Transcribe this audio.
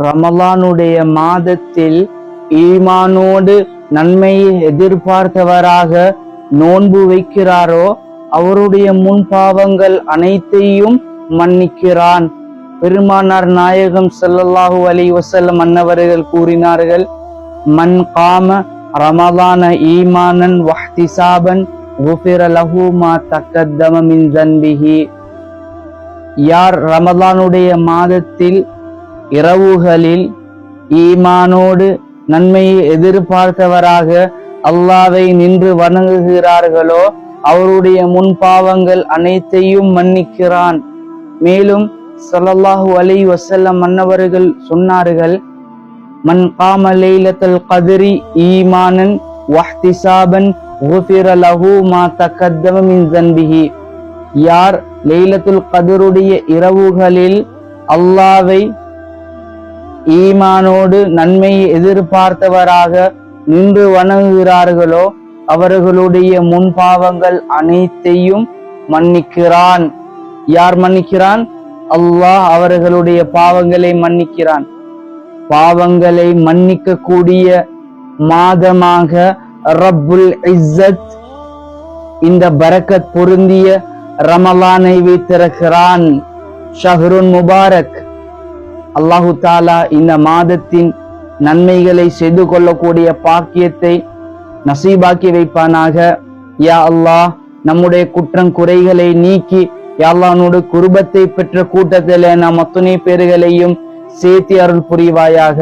ரமலானுடைய மாதத்தில் ஈமானோடு நன்மையை எதிர்பார்த்தவராக நோன்பு வைக்கிறாரோ அவருடைய முன் பாவங்கள் அனைத்தையும் மன்னிக்கிறான். பெருமானார் நாயகம் செல்லல்லாஹு அலி வசல்லம் அன்னவர்கள் கூறினார்கள் மன் காம ரமலான ஈமானன் வஹ்திசாபன் குஃபிர லஹு யார் ரமலானுடைய மாதத்தில் இரவுகளில் ஈமானோடு நன்மையை எதிர்பார்த்தவராக அல்லாவை நின்று வணங்குகிறார்களோ அவருடைய முன் பாவங்கள் அனைத்தையும் மன்னிக்கிறான். மேலும் ஸல்லல்லாஹு அலைஹி வசல்லம் மன்னவர்கள் சொன்னார்கள் மன் காம லைலத்தல் கதிரி ஈமானன் வஹ்திசாபன் குஃபிர லஹு மா தக்கத்தம மின் தன்பிஹி. யார் லைலத்துல் கதிருடைய இரவுகளில் அல்லாவை ஈமானோடு நன்மையை எதிர்பார்த்தவராக நின்று வணங்குகிறார்களோ அவர்களுடைய முன்பாவங்கள் அனைத்தையும் மன்னிக்கிறான். யார் மன்னிக்கிறான்? அல்லாஹ் அவர்களுடைய பாவங்களை மன்னிக்கிறான். பாவங்களை மன்னிக்க கூடிய மாதமாக ரப்புல் இஸ்ஸத் இந்த பரக்கத் பொருந்திய ரமலானை வைத்திருக்கிறான். ஷஹ்ருன் முபாரக். அல்லாஹு தாலா இந்த மாதத்தின் நன்மைகளை செய்து கொள்ளக்கூடிய பாக்கியத்தை நசீபாக்கி வைப்பானாக. யா அல்லாஹ் நம்முடைய குற்றம் குறைகளை நீக்கி யாழ்லானோடு குருபத்தை பெற்ற கூட்டத்திலே நாம் அத்துணை பேர்களையும் சேர்த்தி அருள் புரிவாயாக.